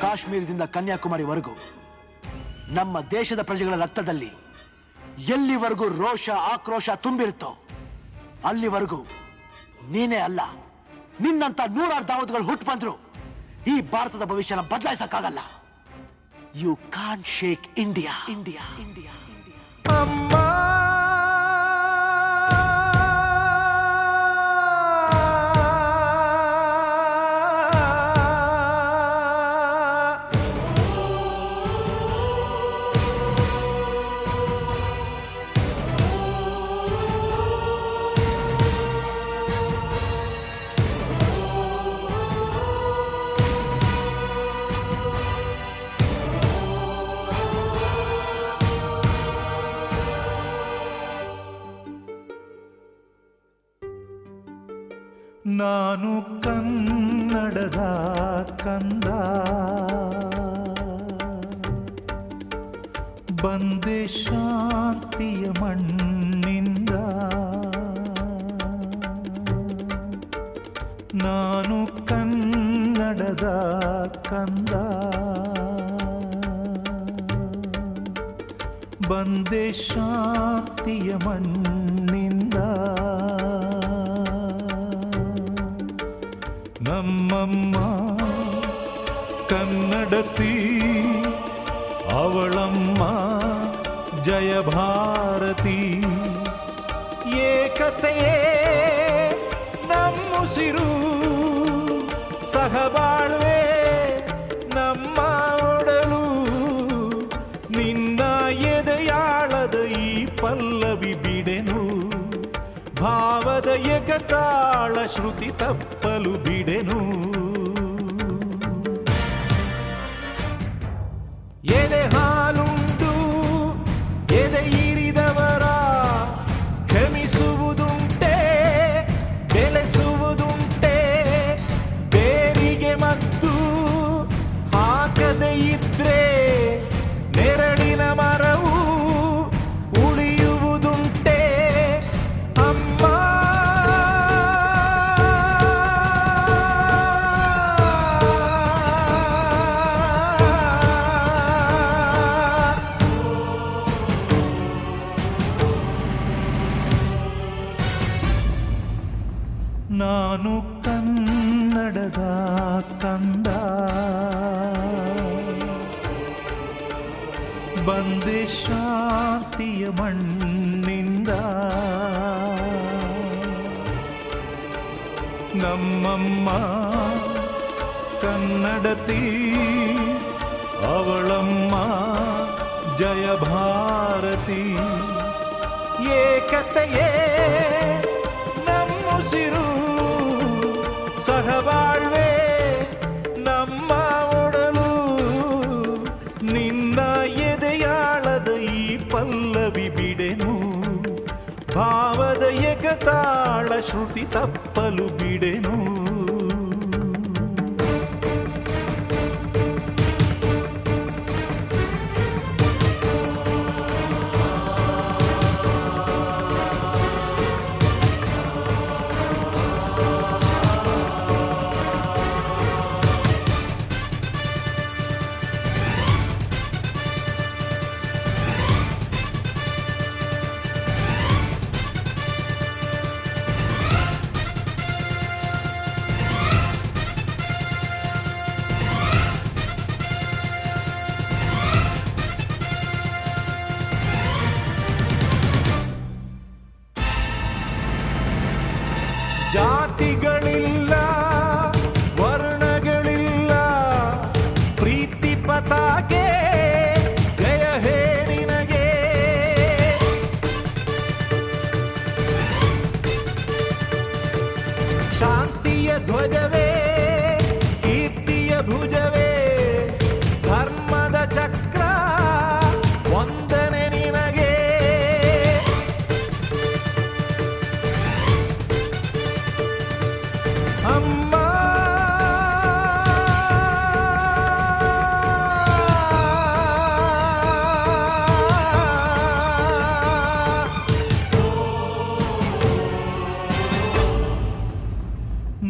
ಕಾಶ್ಮೀರದಿಂದ ಕನ್ಯಾಕುಮಾರಿವರೆಗೂ ನಮ್ಮ ದೇಶದ ಪ್ರಜೆಗಳ ರಕ್ತದಲ್ಲಿ ಎಲ್ಲಿವರೆಗೂ ರೋಷ ಆಕ್ರೋಶ ತುಂಬಿರುತ್ತೋ ಅಲ್ಲಿವರೆಗೂ ನೀನೇ ಅಲ್ಲ. ನಿನ್ನಂತ ನೂರಾರು ದಾವತ್ಗಳು ಹುಟ್ಟು ಬಂದ್ರು. ಈ ಭಾರತದ ಭವಿಷ್ಯನ ಬದಲಾಯಿಸಕ್ಕಾಗಲ್ಲ. You can shake India India India India ಬಂದೆ ಶಾಂತಿಯ ಮಣ್ಣಿಂದ ನಾನು ಕನ್ನಡದ ಕಂದ ಬಂದೆ ಶಾಂತಿಯ ಮಣ್ಣಿಂದ ನಮ್ಮಮ್ಮ ಕನ್ನಡತಿ ಅವಳಮ್ಮ ಜಯ ಭಾರತಿ. ಏಕತೆಯೇ ನಮ್ಮುಸಿರು. ಸಹಬಾಳ್ವೆ ನಮ್ಮ ಒಡಲು. ನಿನ್ನ ಎದೆಯಾಳದ ಈ ಪಲ್ಲವಿ ಬಿಡೆನು. ಭಾವದ ಏಕತಾಳ ಶ್ರುತಿ ತಪ್ಪಲು ಬಿಡೆನು. ಎದೆ ಹಾಲುಂಟು ಬಂದೆ ಶಾಂತಿಯ ಮಣ್ಣಿಂದ. ನಮ್ಮಮ್ಮ ಕನ್ನಡತಿ ಅವಳಮ್ಮ ಜಯ ಭಾರತಿ ಏಕತೆಯೇ ಏಕತಾಳ ಶ್ರುತಿ ತಪ್ಪಲು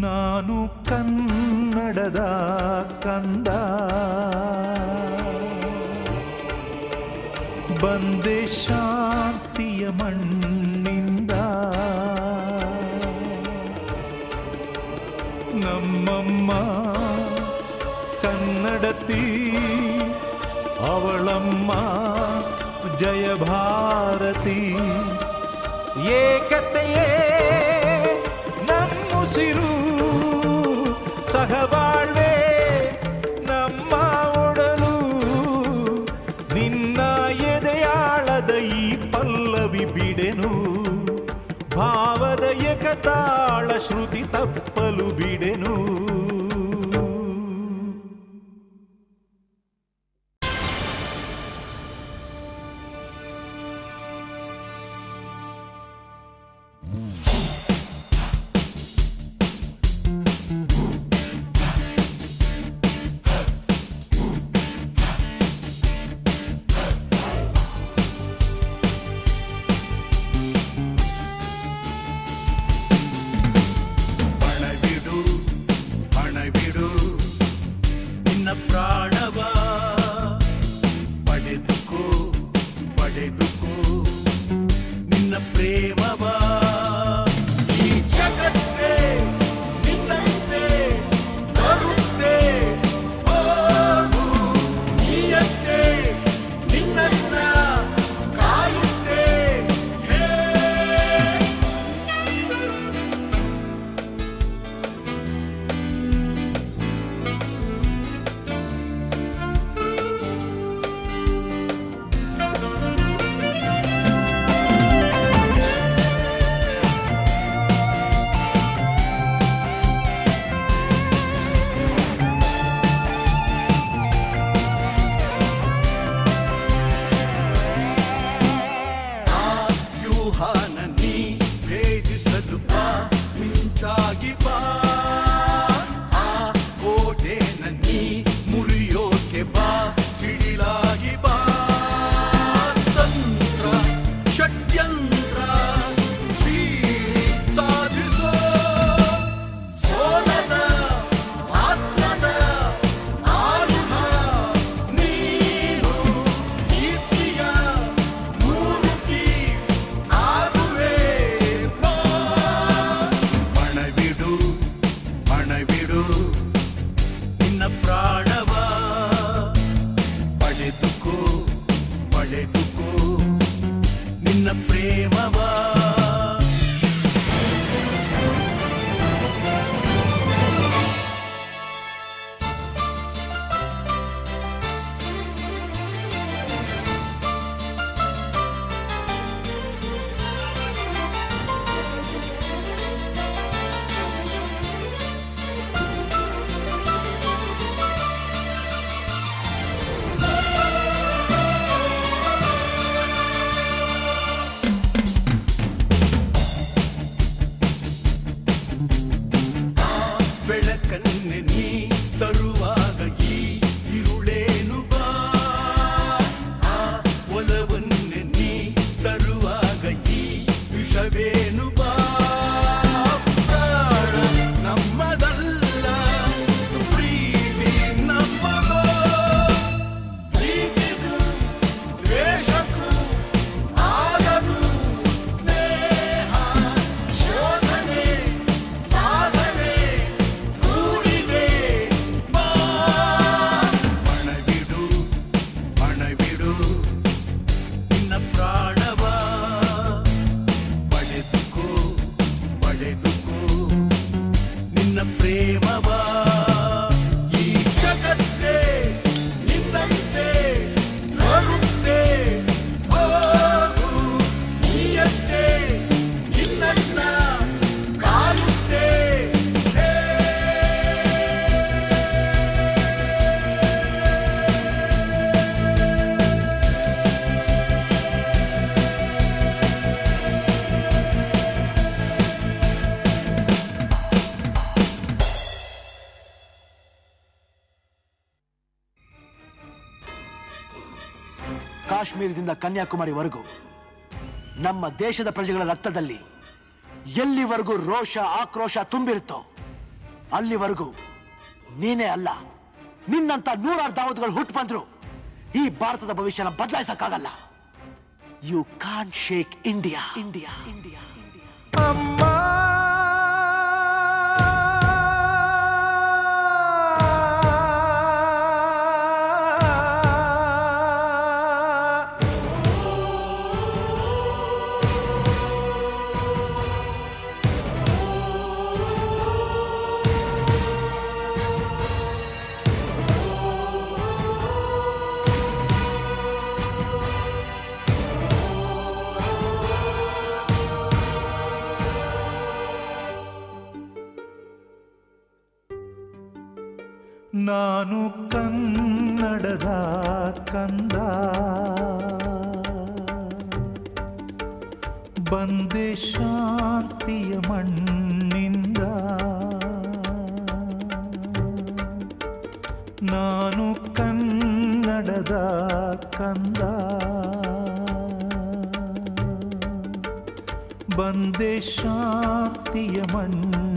ನಾನು ಕನ್ನಡದ ಕಂದ. ಬಂದೆ ಶಾಂತಿಯ ಮಣ್ಣಿಂದ. ನಮ್ಮಮ್ಮ ಕನ್ನಡತಿ ಅವಳಮ್ಮ ಜಯ ಭಾರತಿ. ಏಕತೆಯೇ ನಮ್ಮುಸಿರು. ಕವಿ ಬಿಡೆನು ಭಾವದ ಏಕತಾಳ ಶ್ರುತಿ ತಪ್ಪಲು ಬಿಡೆ ಕಾಶ್ಮೀರದಿಂದ ಕನ್ಯಾಕುಮಾರಿವರೆಗೂ ನಮ್ಮ ದೇಶದ ಪ್ರಜೆಗಳ ರಕ್ತದಲ್ಲಿ ಎಲ್ಲಿವರೆಗೂ ರೋಷ ಆಕ್ರೋಶ ತುಂಬಿರುತ್ತೋ ಅಲ್ಲಿವರೆಗೂ ನೀನೇ ಅಲ್ಲ ನಿನ್ನಂತ ನೂರಾರು ದಾವತ್ಗಳು ಹುಟ್ಟು ಬಂದ್ರು ಈ ಭಾರತದ ಭವಿಷ್ಯನ ಬದಲಾಯಿಸಕ್ಕಾಗಲ್ಲ. You can shake India India India India ನಾನು ಕನ್ನಡದ ಕಂದ. ಬಂದೆ ಶಾಂತಿಯ ಮಣ್ಣಿಂದ. ನಾನು ಕನ್ನಡದ ಕಂದ. ಬಂದೆ ಶಾಂತಿಯ ಮಣ್ಣಿಂದ.